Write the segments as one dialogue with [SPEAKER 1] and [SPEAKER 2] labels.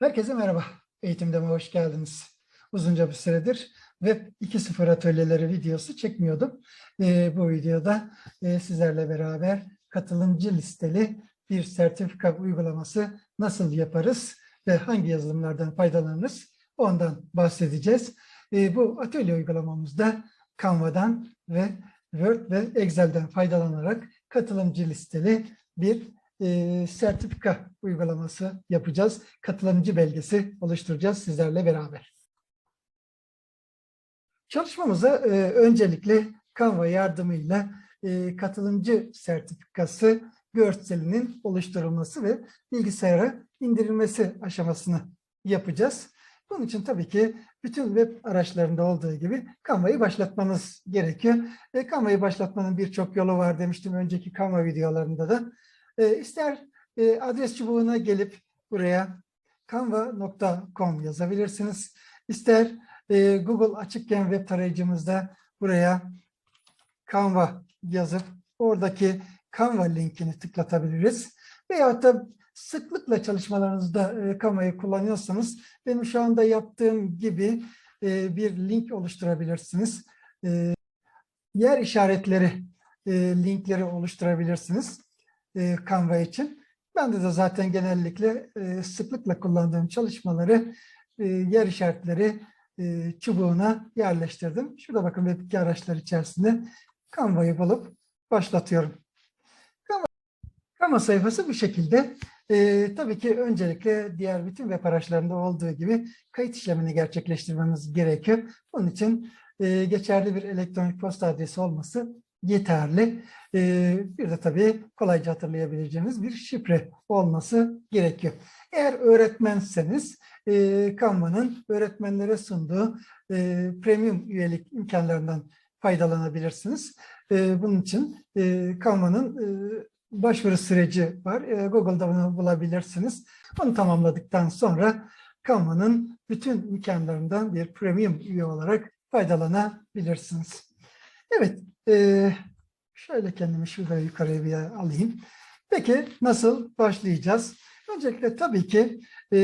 [SPEAKER 1] Herkese merhaba. Eğitimdeme hoş geldiniz. Uzunca bir süredir Web 2.0 atölyeleri videosu çekmiyordum. Ee, bu videoda e, sizlerle beraber katılımcı listeli bir sertifika uygulaması nasıl yaparız ve hangi yazılımlardan faydalanırız ondan bahsedeceğiz. Ee, bu atölye uygulamamızda Canva'dan ve Word ve Excel'den faydalanarak katılımcı listeli bir e, sertifika uygulaması yapacağız. Katılımcı belgesi oluşturacağız sizlerle beraber. Çalışmamıza e, öncelikle Canva yardımıyla e, katılımcı sertifikası görselinin oluşturulması ve bilgisayara indirilmesi aşamasını yapacağız. Bunun için tabii ki bütün web araçlarında olduğu gibi Canva'yı başlatmanız gerekiyor. E, Canva'yı başlatmanın birçok yolu var demiştim önceki Canva videolarında da. E, ister e, adres çubuğuna gelip buraya canva.com yazabilirsiniz. İster e, Google açıkken web tarayıcımızda buraya Canva yazıp oradaki Canva linkini tıklatabiliriz. Veyahut da sıklıkla çalışmalarınızda e, Canva'yı kullanıyorsanız benim şu anda yaptığım gibi e, bir link oluşturabilirsiniz. E, yer işaretleri linkleri oluşturabilirsiniz e, Canva için. Ben de, de zaten genellikle e, sıklıkla kullandığım çalışmaları e, yer işaretleri çubuğuna yerleştirdim. Şurada bakın web araçlar içerisinde Canva'yı bulup başlatıyorum. Canva, sayfası bu şekilde. E, tabii ki öncelikle diğer bütün web araçlarında olduğu gibi kayıt işlemini gerçekleştirmemiz gerekiyor. Bunun için e, geçerli bir elektronik posta adresi olması yeterli. Ee, bir de tabii kolayca hatırlayabileceğiniz bir şifre olması gerekiyor. Eğer öğretmenseniz e, Canva'nın öğretmenlere sunduğu e, premium üyelik imkanlarından faydalanabilirsiniz. E, bunun için e, Canva'nın e, başvuru süreci var. Google'da bunu bulabilirsiniz. Onu tamamladıktan sonra Canva'nın bütün imkanlarından bir premium üye olarak faydalanabilirsiniz. Evet, ee, şöyle kendimi şuraya yukarıya bir alayım. Peki nasıl başlayacağız? Öncelikle tabii ki e,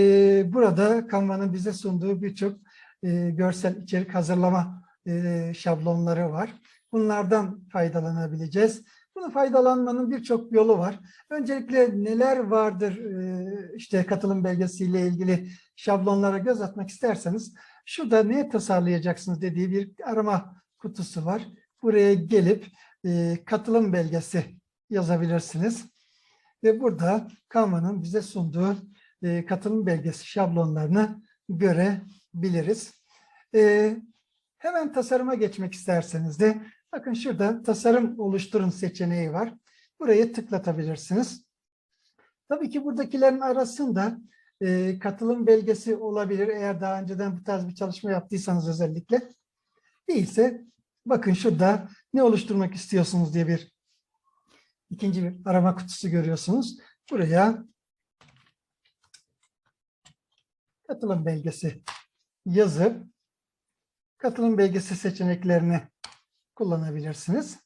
[SPEAKER 1] burada Canva'nın bize sunduğu birçok e, görsel içerik hazırlama e, şablonları var. Bunlardan faydalanabileceğiz. Bunu faydalanmanın birçok yolu var. Öncelikle neler vardır e, işte katılım belgesiyle ilgili şablonlara göz atmak isterseniz şurada ne tasarlayacaksınız dediği bir arama kutusu var buraya gelip e, katılım belgesi yazabilirsiniz. Ve burada Canva'nın bize sunduğu e, katılım belgesi şablonlarını görebiliriz. E, hemen tasarıma geçmek isterseniz de bakın şurada tasarım oluşturun seçeneği var. Buraya tıklatabilirsiniz. Tabii ki buradakilerin arasında e, katılım belgesi olabilir. Eğer daha önceden bu tarz bir çalışma yaptıysanız özellikle. Değilse Bakın şurada ne oluşturmak istiyorsunuz diye bir ikinci bir arama kutusu görüyorsunuz. Buraya katılım belgesi yazıp katılım belgesi seçeneklerini kullanabilirsiniz.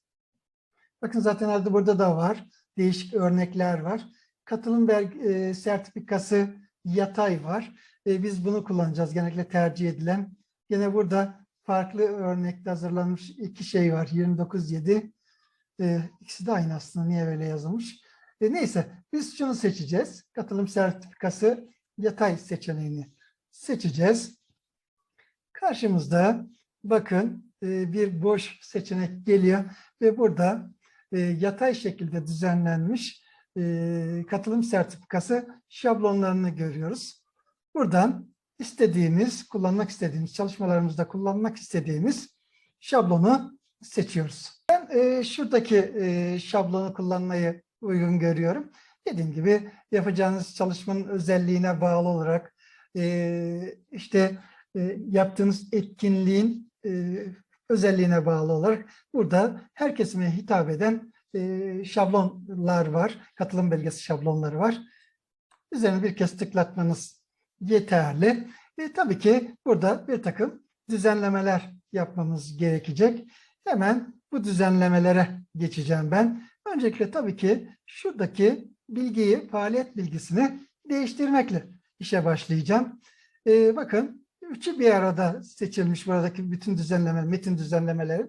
[SPEAKER 1] Bakın zaten adı burada da var. Değişik örnekler var. Katılım belge, sertifikası yatay var. E, biz bunu kullanacağız. Genellikle tercih edilen. Yine burada farklı örnekte hazırlanmış iki şey var. 29.7. Ee, ikisi de aynı aslında. Niye böyle yazılmış? E, neyse biz şunu seçeceğiz. Katılım sertifikası yatay seçeneğini seçeceğiz. Karşımızda bakın e, bir boş seçenek geliyor ve burada e, yatay şekilde düzenlenmiş e, katılım sertifikası şablonlarını görüyoruz. Buradan istediğimiz, kullanmak istediğimiz, çalışmalarımızda kullanmak istediğimiz şablonu seçiyoruz. Ben e, şuradaki e, şablonu kullanmayı uygun görüyorum. Dediğim gibi yapacağınız çalışmanın özelliğine bağlı olarak e, işte e, yaptığınız etkinliğin e, özelliğine bağlı olarak burada her kesime hitap eden e, şablonlar var. Katılım belgesi şablonları var. Üzerine bir kez tıklatmanız yeterli. Ve tabii ki burada bir takım düzenlemeler yapmamız gerekecek. Hemen bu düzenlemelere geçeceğim ben. Öncelikle tabii ki şuradaki bilgiyi, faaliyet bilgisini değiştirmekle işe başlayacağım. Ee, bakın üçü bir arada seçilmiş buradaki bütün düzenleme, metin düzenlemeleri.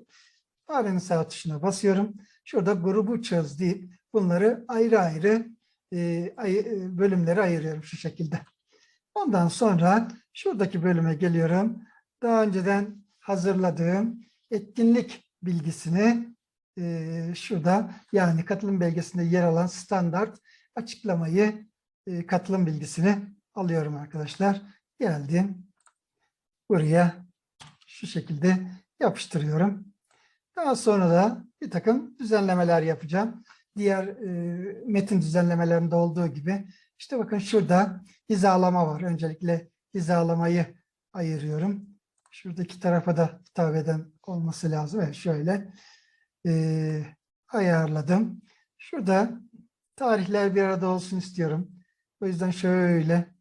[SPEAKER 1] Farenin sağ tuşuna basıyorum. Şurada grubu çöz deyip bunları ayrı ayrı e, ay- e, bölümlere ayırıyorum şu şekilde. Ondan sonra şuradaki bölüme geliyorum. Daha önceden hazırladığım etkinlik bilgisini e, şurada yani katılım belgesinde yer alan standart açıklamayı e, katılım bilgisini alıyorum arkadaşlar. Geldim. Buraya şu şekilde yapıştırıyorum. Daha sonra da bir takım düzenlemeler yapacağım. Diğer e, metin düzenlemelerinde olduğu gibi. İşte bakın şurada hizalama var. Öncelikle hizalamayı ayırıyorum. Şuradaki tarafa da hitap eden olması lazım. Evet şöyle e, ayarladım. Şurada tarihler bir arada olsun istiyorum. O yüzden şöyle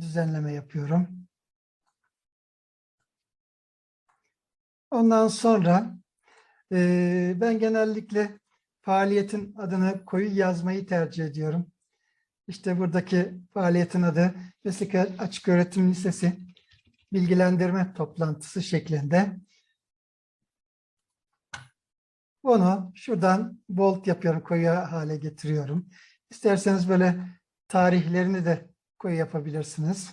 [SPEAKER 1] düzenleme yapıyorum. Ondan sonra e, ben genellikle faaliyetin adını koyu yazmayı tercih ediyorum. İşte buradaki faaliyetin adı Meslek Açık Öğretim Lisesi bilgilendirme toplantısı şeklinde. Bunu şuradan bold yapıyorum, koyu hale getiriyorum. İsterseniz böyle tarihlerini de koyu yapabilirsiniz.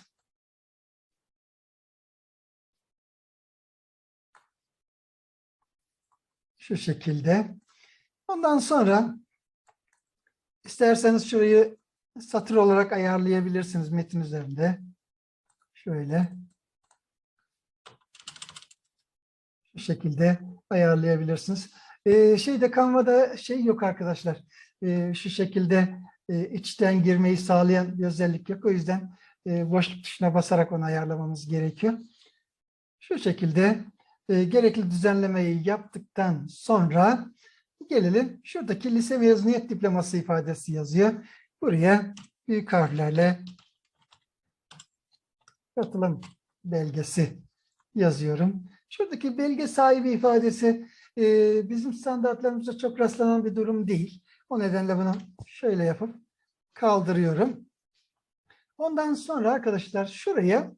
[SPEAKER 1] Şu şekilde. Ondan sonra isterseniz şurayı satır olarak ayarlayabilirsiniz metin üzerinde. Şöyle. Şu şekilde ayarlayabilirsiniz. Ee, şeyde Canva'da şey yok arkadaşlar. Ee, şu şekilde e, içten girmeyi sağlayan bir özellik yok. O yüzden e, boşluk tuşuna basarak onu ayarlamamız gerekiyor. Şu şekilde e, gerekli düzenlemeyi yaptıktan sonra gelelim şuradaki lise mezuniyet diploması ifadesi yazıyor. Buraya büyük harflerle katılım belgesi yazıyorum. Şuradaki belge sahibi ifadesi e, bizim standartlarımızda çok rastlanan bir durum değil. O nedenle bunu şöyle yapıp kaldırıyorum. Ondan sonra arkadaşlar şuraya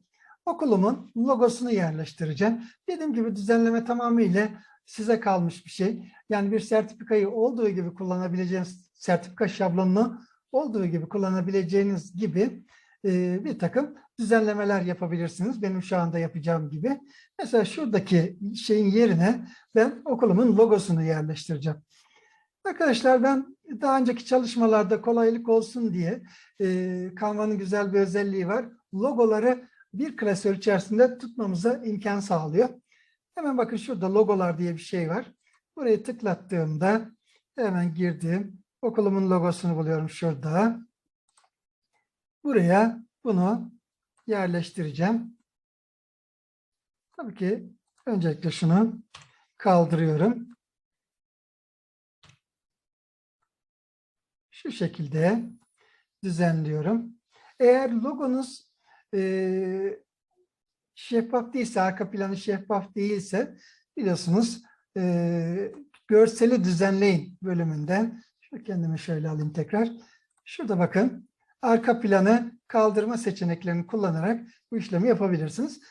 [SPEAKER 1] okulumun logosunu yerleştireceğim. Dediğim gibi düzenleme tamamıyla size kalmış bir şey. Yani bir sertifikayı olduğu gibi kullanabileceğiniz sertifika şablonunu olduğu gibi kullanabileceğiniz gibi e, bir takım düzenlemeler yapabilirsiniz. Benim şu anda yapacağım gibi. Mesela şuradaki şeyin yerine ben okulumun logosunu yerleştireceğim. Arkadaşlar ben daha önceki çalışmalarda kolaylık olsun diye e, Canva'nın güzel bir özelliği var. Logoları bir klasör içerisinde tutmamıza imkan sağlıyor. Hemen bakın şurada logolar diye bir şey var. Burayı tıklattığımda hemen girdim. Okulumun logosunu buluyorum şurada. Buraya bunu yerleştireceğim. Tabii ki öncelikle şunu kaldırıyorum. Şu şekilde düzenliyorum. Eğer logonuz e, şeffaf değilse, arka planı şeffaf değilse biliyorsunuz e, görseli düzenleyin bölümünden. Şu kendimi şöyle alayım tekrar. Şurada bakın arka planı kaldırma seçeneklerini kullanarak bu işlemi yapabilirsiniz.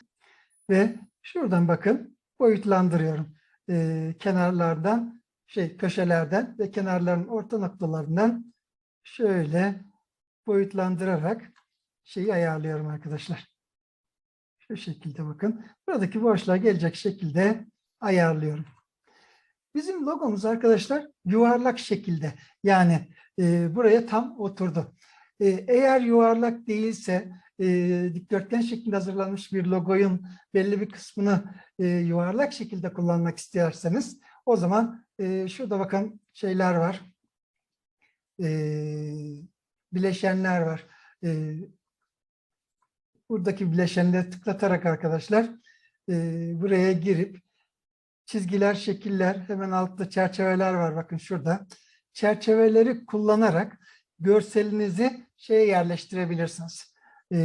[SPEAKER 1] Ve şuradan bakın boyutlandırıyorum. E, kenarlardan, şey köşelerden ve kenarların orta noktalarından şöyle boyutlandırarak şeyi ayarlıyorum arkadaşlar. Şu şekilde bakın. Buradaki boşluğa gelecek şekilde ayarlıyorum. Bizim logomuz arkadaşlar yuvarlak şekilde. Yani e, buraya tam oturdu. E, eğer yuvarlak değilse e, dikdörtgen şeklinde hazırlanmış bir logoyun belli bir kısmını e, yuvarlak şekilde kullanmak isterseniz o zaman e, şurada bakın şeyler var. E, bileşenler var. E, buradaki bileşenleri tıklatarak arkadaşlar e, buraya girip çizgiler, şekiller, hemen altta çerçeveler var bakın şurada. Çerçeveleri kullanarak görselinizi şeye yerleştirebilirsiniz. E,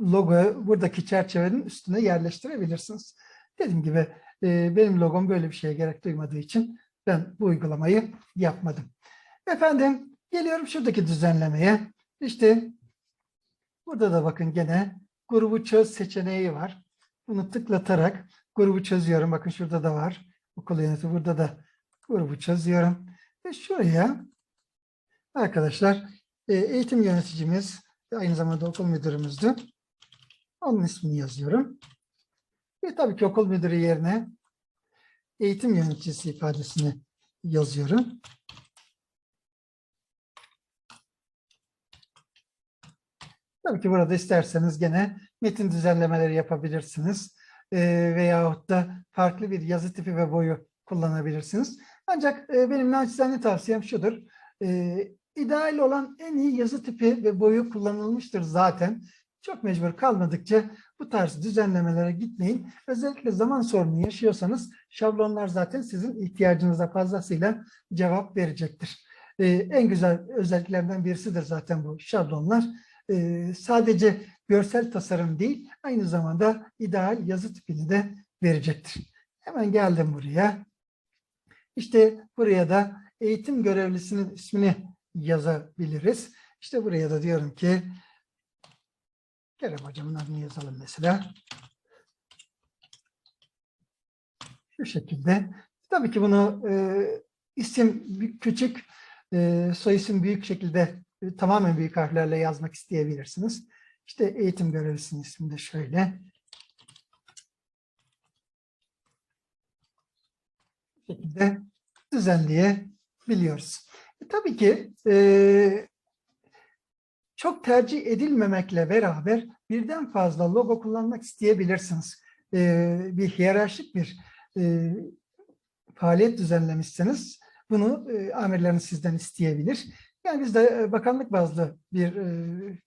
[SPEAKER 1] logo buradaki çerçevenin üstüne yerleştirebilirsiniz. Dediğim gibi e, benim logom böyle bir şeye gerek duymadığı için ben bu uygulamayı yapmadım. Efendim geliyorum şuradaki düzenlemeye. İşte burada da bakın gene grubu çöz seçeneği var. Bunu tıklatarak grubu çözüyorum. Bakın şurada da var. Okul yönetimi burada da grubu çözüyorum. Ve şuraya arkadaşlar e, eğitim yöneticimiz aynı zamanda okul müdürümüzdü. Onun ismini yazıyorum. Ve tabii ki okul müdürü yerine eğitim yöneticisi ifadesini yazıyorum. Tabii ki burada isterseniz gene metin düzenlemeleri yapabilirsiniz. Ee, veyahut da farklı bir yazı tipi ve boyu kullanabilirsiniz. Ancak e, benim naçizane tavsiyem şudur. E, ideal olan en iyi yazı tipi ve boyu kullanılmıştır zaten. Çok mecbur kalmadıkça bu tarz düzenlemelere gitmeyin. Özellikle zaman sorunu yaşıyorsanız şablonlar zaten sizin ihtiyacınıza fazlasıyla cevap verecektir. Ee, en güzel özelliklerden birisidir zaten bu şablonlar. Ee, sadece görsel tasarım değil, aynı zamanda ideal yazı tipini de verecektir. Hemen geldim buraya. İşte buraya da eğitim görevlisinin ismini yazabiliriz. İşte buraya da diyorum ki Kerem hocamın adını yazalım mesela. Şu şekilde. Tabii ki bunu e, isim küçük, e, soy isim büyük şekilde tamamen büyük harflerle yazmak isteyebilirsiniz. İşte eğitim görevlisinin ismi de şöyle. Şekilde düzenleyebiliyoruz. E, tabii ki e, çok tercih edilmemekle beraber birden fazla logo kullanmak isteyebilirsiniz. Ee, bir hiyerarşik bir e, faaliyet düzenlemişseniz bunu e, amirleriniz sizden isteyebilir. Yani biz de e, bakanlık bazlı bir e,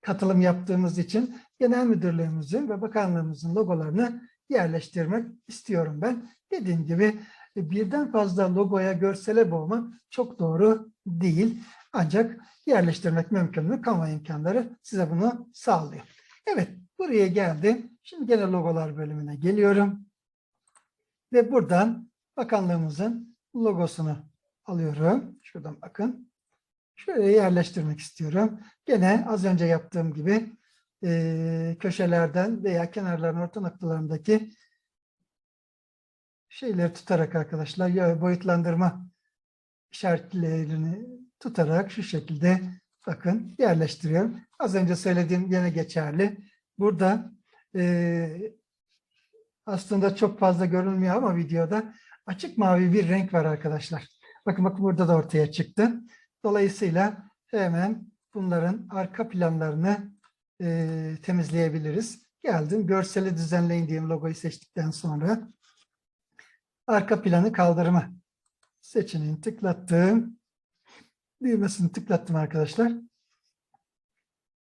[SPEAKER 1] katılım yaptığımız için genel müdürlüğümüzün ve bakanlığımızın logolarını yerleştirmek istiyorum ben. Dediğim gibi e, birden fazla logoya görsele boğmak çok doğru değil. Ancak yerleştirmek mümkün mü? Canva imkanları size bunu sağlıyor. Evet, buraya geldim. Şimdi gene logolar bölümüne geliyorum. Ve buradan bakanlığımızın logosunu alıyorum. Şuradan bakın. Şuraya yerleştirmek istiyorum. Gene az önce yaptığım gibi e, köşelerden veya kenarların orta noktalarındaki şeyleri tutarak arkadaşlar boyutlandırma işaretlerini tutarak şu şekilde bakın yerleştiriyorum. Az önce söylediğim yine geçerli. Burada e, aslında çok fazla görünmüyor ama videoda açık mavi bir renk var arkadaşlar. Bakın bakın burada da ortaya çıktı. Dolayısıyla hemen bunların arka planlarını e, temizleyebiliriz. Geldim görseli düzenleyin diyeyim logoyu seçtikten sonra. Arka planı kaldırma seçeneğini tıklattım. Düğmesini tıklattım arkadaşlar.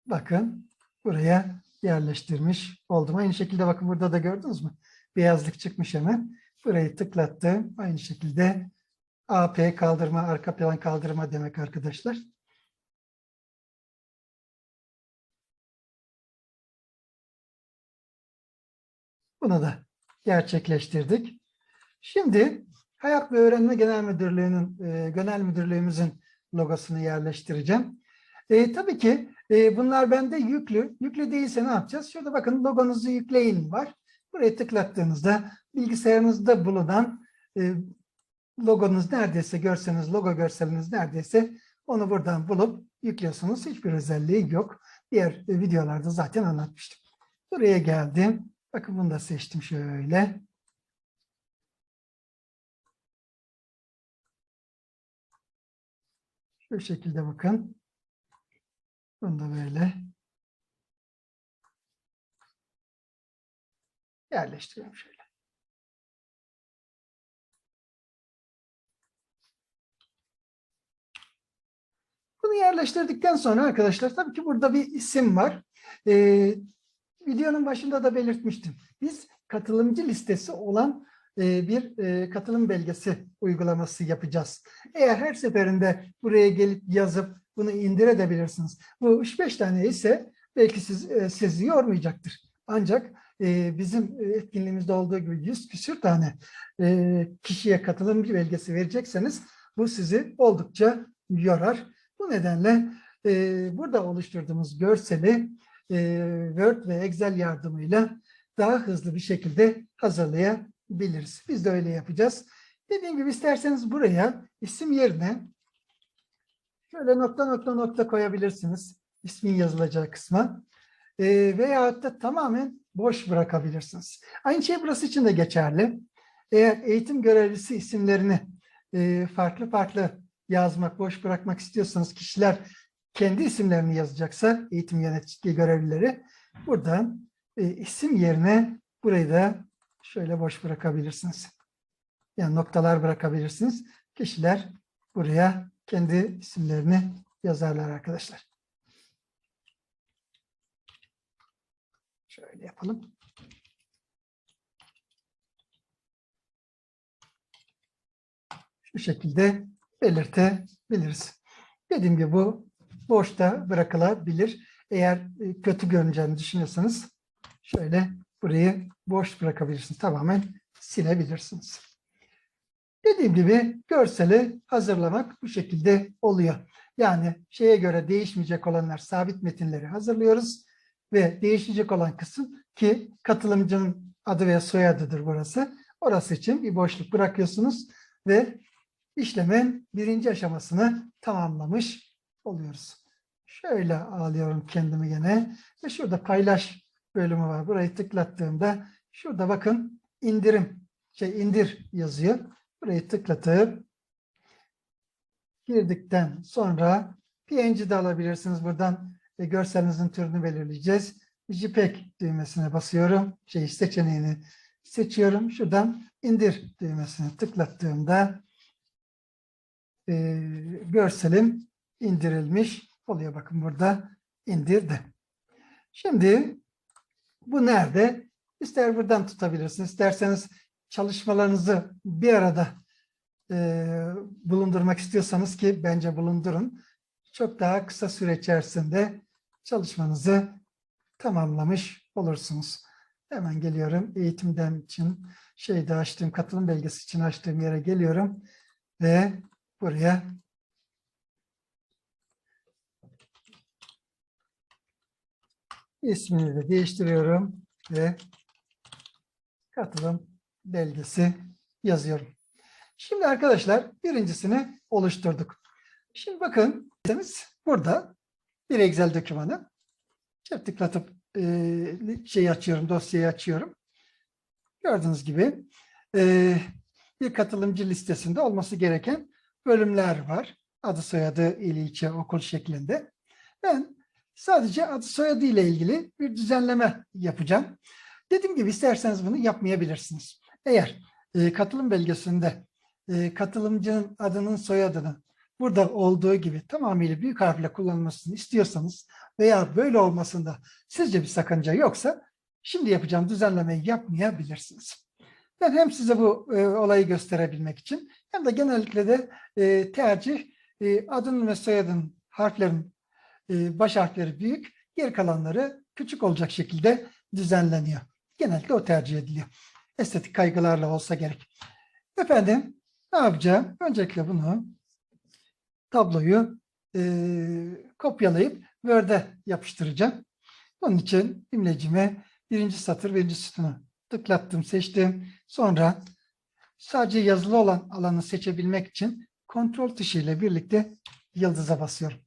[SPEAKER 1] Bakın buraya yerleştirmiş oldum. Aynı şekilde bakın burada da gördünüz mü? Beyazlık çıkmış hemen. Burayı tıklattım. Aynı şekilde AP kaldırma, arka plan kaldırma demek arkadaşlar. Bunu da gerçekleştirdik. Şimdi Hayat ve Öğrenme Genel Müdürlüğü'nün, e, Genel Müdürlüğümüzün logosunu yerleştireceğim. E, tabii ki e, bunlar bende yüklü. Yüklü değilse ne yapacağız? Şurada bakın logonuzu yükleyin var. Buraya tıklattığınızda bilgisayarınızda bulunan e, logonuz neredeyse görseniz, logo görseliniz neredeyse onu buradan bulup yüklüyorsunuz. Hiçbir özelliği yok. Diğer e, videolarda zaten anlatmıştım. Buraya geldim. Bakın bunu da seçtim şöyle. Şu şekilde bakın. Bunu da böyle yerleştiriyorum şöyle. Bunu yerleştirdikten sonra arkadaşlar tabii ki burada bir isim var. Ee, videonun başında da belirtmiştim. Biz katılımcı listesi olan e, bir e, katılım belgesi uygulaması yapacağız. Eğer her seferinde buraya gelip yazıp bunu indirebilirsiniz. Bu 3-5 tane ise belki siz, e, sizi yormayacaktır. Ancak bizim etkinliğimizde olduğu gibi 100 küsür tane kişiye katılımcı belgesi verecekseniz bu sizi oldukça yorar. Bu nedenle e, burada oluşturduğumuz görseli e, Word ve Excel yardımıyla daha hızlı bir şekilde hazırlayabiliriz. Biz de öyle yapacağız. Dediğim gibi isterseniz buraya isim yerine şöyle nokta nokta nokta koyabilirsiniz. ismin yazılacağı kısma. E, veyahut da tamamen boş bırakabilirsiniz. Aynı şey burası için de geçerli. Eğer eğitim görevlisi isimlerini e, farklı farklı yazmak, boş bırakmak istiyorsanız kişiler kendi isimlerini yazacaksa eğitim yönetici görevlileri buradan e, isim yerine burayı da şöyle boş bırakabilirsiniz. Yani noktalar bırakabilirsiniz. Kişiler buraya kendi isimlerini yazarlar arkadaşlar. Şöyle yapalım. Şu şekilde belirtebiliriz. Dediğim gibi bu boşta bırakılabilir. Eğer e, kötü görüneceğini düşünüyorsanız şöyle burayı boş bırakabilirsiniz. Tamamen silebilirsiniz. Dediğim gibi görseli hazırlamak bu şekilde oluyor. Yani şeye göre değişmeyecek olanlar sabit metinleri hazırlıyoruz ve değişecek olan kısım ki katılımcının adı ve soyadıdır burası. Orası için bir boşluk bırakıyorsunuz ve işlemin birinci aşamasını tamamlamış oluyoruz. Şöyle alıyorum kendimi gene ve şurada paylaş bölümü var. Burayı tıklattığımda şurada bakın indirim, şey indir yazıyor. Burayı tıklatıp girdikten sonra PNG de alabilirsiniz. Buradan e, görselinizin türünü belirleyeceğiz. JPEG düğmesine basıyorum. Şey seçeneğini seçiyorum. Şuradan indir düğmesine tıklattığımda e, görselim indirilmiş oluyor. Bakın burada indirdi. Şimdi bu nerede? İster buradan tutabilirsiniz, isterseniz çalışmalarınızı bir arada e, bulundurmak istiyorsanız ki bence bulundurun. Çok daha kısa süre içerisinde çalışmanızı tamamlamış olursunuz. Hemen geliyorum. Eğitimden için şeyde açtığım katılım belgesi için açtığım yere geliyorum ve buraya ismini de değiştiriyorum ve katılım belgesi yazıyorum. Şimdi arkadaşlar birincisini oluşturduk. Şimdi bakın burada bir Excel dokümanı çift tıklatıp e, şeyi açıyorum, dosyayı açıyorum. Gördüğünüz gibi e, bir katılımcı listesinde olması gereken bölümler var. Adı soyadı, il, ilçe, okul şeklinde. Ben sadece adı soyadı ile ilgili bir düzenleme yapacağım. Dediğim gibi isterseniz bunu yapmayabilirsiniz. Eğer e, katılım belgesinde e, katılımcının adının soyadını burada olduğu gibi tamamıyla büyük harfle kullanılmasını istiyorsanız veya böyle olmasında sizce bir sakınca yoksa şimdi yapacağım düzenlemeyi yapmayabilirsiniz. Ben hem size bu e, olayı gösterebilmek için hem de genellikle de e, tercih e, adın ve soyadın harflerin e, baş harfleri büyük, geri kalanları küçük olacak şekilde düzenleniyor. Genellikle o tercih ediliyor. Estetik kaygılarla olsa gerek. Efendim ne yapacağım? Öncelikle bunu tabloyu e, kopyalayıp Word'e yapıştıracağım. Bunun için imlecime birinci satır, birinci sütunu tıklattım, seçtim. Sonra sadece yazılı olan alanı seçebilmek için kontrol tuşuyla birlikte yıldıza basıyorum.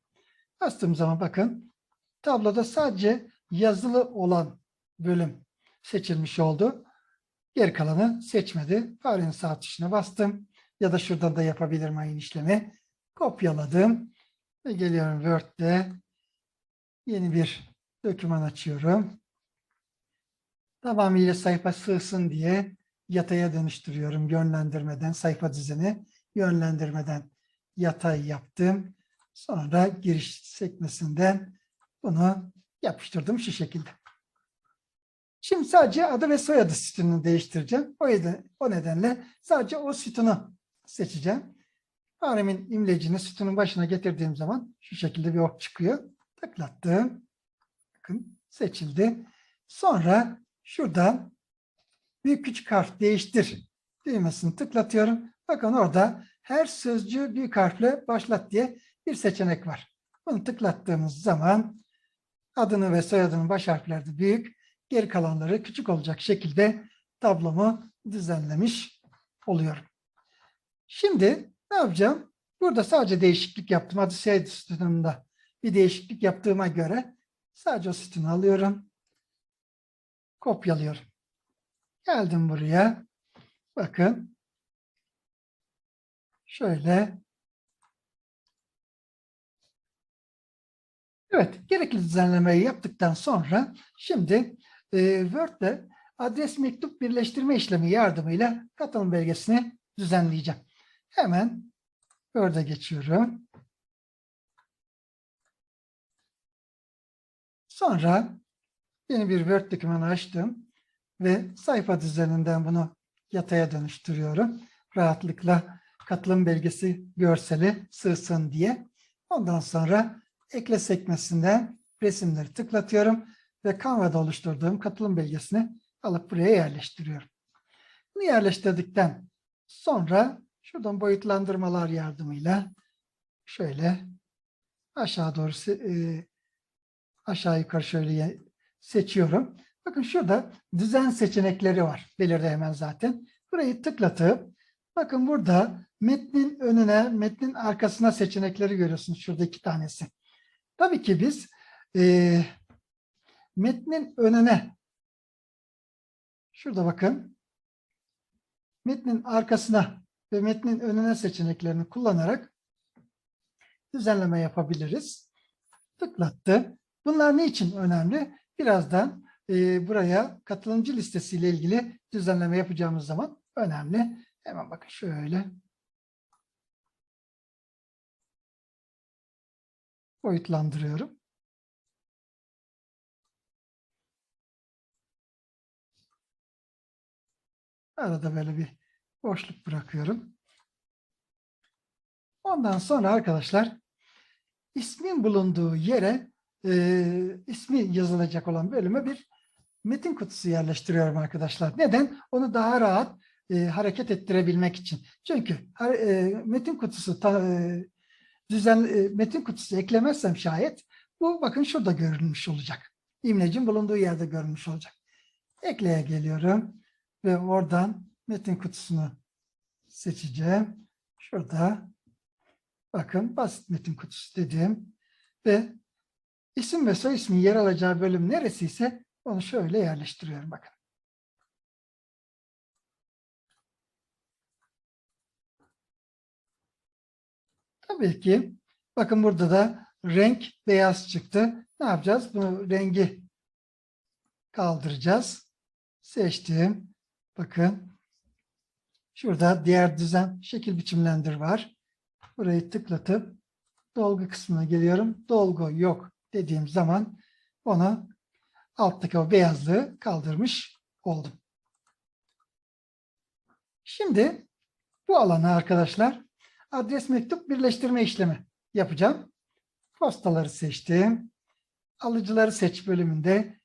[SPEAKER 1] Bastığım zaman bakın tabloda sadece yazılı olan bölüm seçilmiş oldu. Geri kalanı seçmedi. Farenin sağ tuşuna bastım. Ya da şuradan da yapabilirim aynı işlemi. Kopyaladım. Ve geliyorum Word'de. Yeni bir doküman açıyorum. Tamamıyla sayfa sığsın diye yataya dönüştürüyorum yönlendirmeden. Sayfa dizini yönlendirmeden yatay yaptım. Sonra giriş sekmesinden bunu yapıştırdım şu şekilde. Şimdi sadece adı ve soyadı sütununu değiştireceğim. O, yüzden, o nedenle sadece o sütunu seçeceğim. Faremin imlecini sütunun başına getirdiğim zaman şu şekilde bir ok çıkıyor. Tıklattım. Bakın seçildi. Sonra şuradan büyük küçük harf değiştir düğmesini tıklatıyorum. Bakın orada her sözcüğü büyük harfle başlat diye bir seçenek var. Bunu tıklattığımız zaman adını ve soyadının baş harfleri de büyük, geri kalanları küçük olacak şekilde tablomu düzenlemiş oluyorum. Şimdi ne yapacağım? Burada sadece değişiklik yaptım. Adı şey sütununda bir değişiklik yaptığıma göre sadece o sütunu alıyorum. Kopyalıyorum. Geldim buraya. Bakın. Şöyle. Evet, gerekli düzenlemeyi yaptıktan sonra şimdi e, Word'de adres mektup birleştirme işlemi yardımıyla katılım belgesini düzenleyeceğim. Hemen Word'e geçiyorum. Sonra yeni bir Word dokümanı açtım ve sayfa düzeninden bunu yataya dönüştürüyorum. Rahatlıkla katılım belgesi görseli sığsın diye. Ondan sonra ekle sekmesinden resimleri tıklatıyorum ve Canva'da oluşturduğum katılım belgesini alıp buraya yerleştiriyorum. Bunu yerleştirdikten sonra şuradan boyutlandırmalar yardımıyla şöyle aşağı doğru e, aşağı yukarı şöyle seçiyorum. Bakın şurada düzen seçenekleri var. Belirdi hemen zaten. Burayı tıklatıp bakın burada metnin önüne, metnin arkasına seçenekleri görüyorsunuz. Şurada iki tanesi. Tabii ki biz e, metnin önüne şurada bakın metnin arkasına ve metnin önüne seçeneklerini kullanarak düzenleme yapabiliriz. Tıklattı. Bunlar ne için önemli? Birazdan e, buraya katılımcı listesiyle ilgili düzenleme yapacağımız zaman önemli. Hemen bakın şöyle. Boyutlandırıyorum. Arada böyle bir boşluk bırakıyorum. Ondan sonra arkadaşlar ismin bulunduğu yere e, ismi yazılacak olan bölüme bir metin kutusu yerleştiriyorum arkadaşlar. Neden? Onu daha rahat e, hareket ettirebilmek için. Çünkü e, metin kutusu ta, e, düzen e, metin kutusu eklemezsem şayet bu bakın şurada görünmüş olacak. İmlecin bulunduğu yerde görünmüş olacak. Ekleye geliyorum ve oradan metin kutusunu seçeceğim. Şurada bakın basit metin kutusu dediğim ve isim ve soy ismin yer alacağı bölüm neresiyse onu şöyle yerleştiriyorum bakın. Tabii ki bakın burada da renk beyaz çıktı. Ne yapacağız? Bu rengi kaldıracağız. Seçtim. Bakın. Şurada diğer düzen şekil biçimlendir var. Burayı tıklatıp dolgu kısmına geliyorum. Dolgu yok dediğim zaman onu alttaki o beyazlığı kaldırmış oldum. Şimdi bu alana arkadaşlar adres mektup birleştirme işlemi yapacağım. Postaları seçtim. Alıcıları seç bölümünde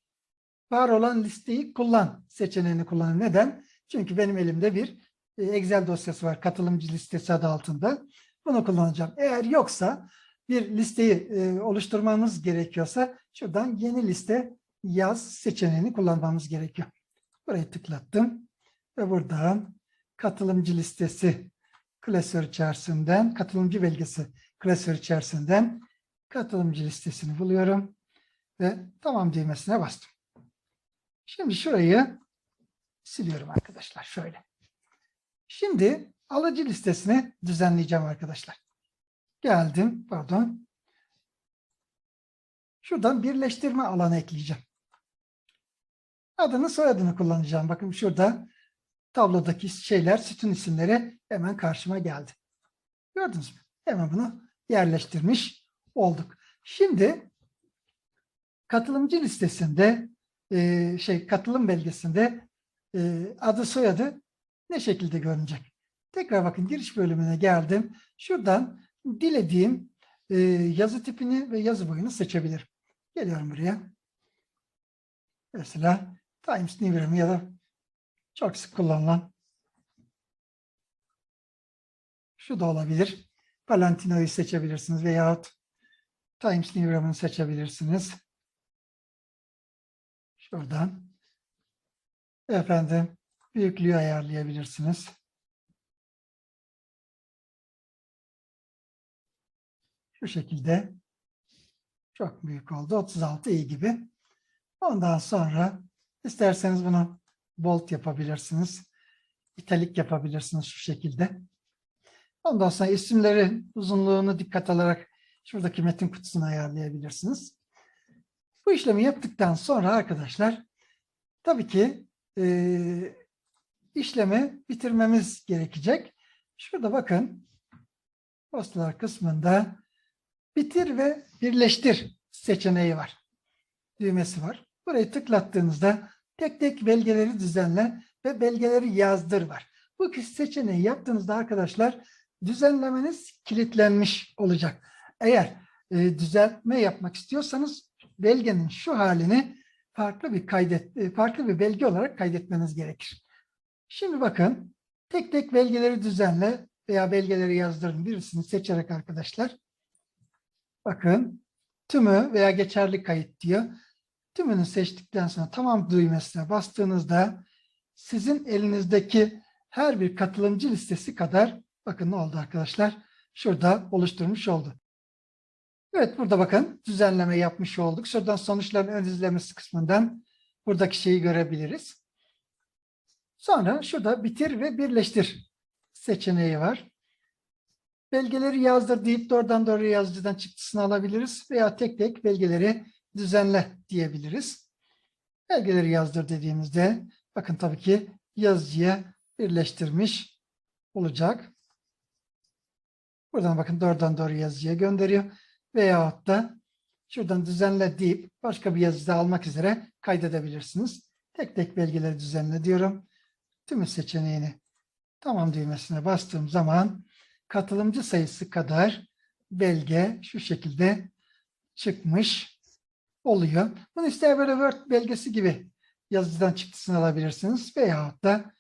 [SPEAKER 1] var olan listeyi kullan seçeneğini kullanın. Neden? Çünkü benim elimde bir e, Excel dosyası var. Katılımcı listesi adı altında. Bunu kullanacağım. Eğer yoksa bir listeyi e, oluşturmamız gerekiyorsa şuradan yeni liste yaz seçeneğini kullanmamız gerekiyor. Burayı tıklattım ve buradan katılımcı listesi klasör içerisinden, katılımcı belgesi klasör içerisinden katılımcı listesini buluyorum ve tamam düğmesine bastım. Şimdi şurayı siliyorum arkadaşlar şöyle. Şimdi alıcı listesini düzenleyeceğim arkadaşlar. Geldim, pardon. Şuradan birleştirme alanı ekleyeceğim. Adını soyadını kullanacağım. Bakın şurada tablodaki şeyler, sütun isimleri hemen karşıma geldi. Gördünüz mü? Hemen bunu yerleştirmiş olduk. Şimdi katılımcı listesinde e, şey katılım belgesinde e, adı soyadı ne şekilde görünecek? Tekrar bakın giriş bölümüne geldim. Şuradan dilediğim e, yazı tipini ve yazı boyunu seçebilirim. Geliyorum buraya. Mesela Times New Roman ya da çok sık kullanılan şu da olabilir. Valentino'yu seçebilirsiniz veyahut Times New Roman'ı seçebilirsiniz. Şuradan. Efendim büyüklüğü ayarlayabilirsiniz. Şu şekilde çok büyük oldu. 36 iyi gibi. Ondan sonra isterseniz bunu bold yapabilirsiniz. İtalik yapabilirsiniz şu şekilde. Ondan sonra isimlerin uzunluğunu dikkat alarak şuradaki metin kutusunu ayarlayabilirsiniz. Bu işlemi yaptıktan sonra arkadaşlar tabii ki e, işlemi bitirmemiz gerekecek. Şurada bakın postalar kısmında bitir ve birleştir seçeneği var. Düğmesi var. Burayı tıklattığınızda tek tek belgeleri düzenle ve belgeleri yazdır var. Bu seçeneği yaptığınızda arkadaşlar düzenlemeniz kilitlenmiş olacak. Eğer e, düzeltme yapmak istiyorsanız belgenin şu halini farklı bir kaydet e, farklı bir belge olarak kaydetmeniz gerekir. Şimdi bakın tek tek belgeleri düzenle veya belgeleri yazdırın birisini seçerek arkadaşlar. Bakın tümü veya geçerli kayıt diyor. Tümünü seçtikten sonra tamam düğmesine bastığınızda sizin elinizdeki her bir katılımcı listesi kadar bakın ne oldu arkadaşlar? Şurada oluşturmuş oldu. Evet burada bakın düzenleme yapmış olduk. Şuradan sonuçların ön izlemesi kısmından buradaki şeyi görebiliriz. Sonra şurada bitir ve birleştir seçeneği var. Belgeleri yazdır deyip doğrudan doğruya yazıcıdan çıktısını alabiliriz veya tek tek belgeleri düzenle diyebiliriz. Belgeleri yazdır dediğimizde bakın tabii ki yazıcıya birleştirmiş olacak. Buradan bakın doğrudan doğru yazıcıya gönderiyor. Veyahut da şuradan düzenle deyip başka bir yazıda almak üzere kaydedebilirsiniz. Tek tek belgeleri düzenle diyorum. Tümü seçeneğini tamam düğmesine bastığım zaman katılımcı sayısı kadar belge şu şekilde çıkmış oluyor. Bunu ister böyle Word belgesi gibi yazıcıdan çıktısını alabilirsiniz veyahut da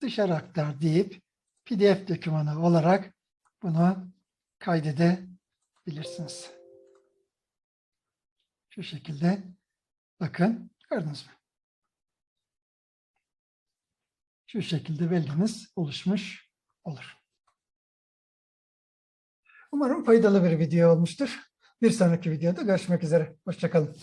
[SPEAKER 1] dışarı aktar deyip PDF dokümanı olarak bunu kaydedebilirsiniz. Şu şekilde bakın gördünüz mü? Şu şekilde belgeniz oluşmuş olur. Umarım faydalı bir video olmuştur. Bir sonraki videoda görüşmek üzere. Hoşçakalın.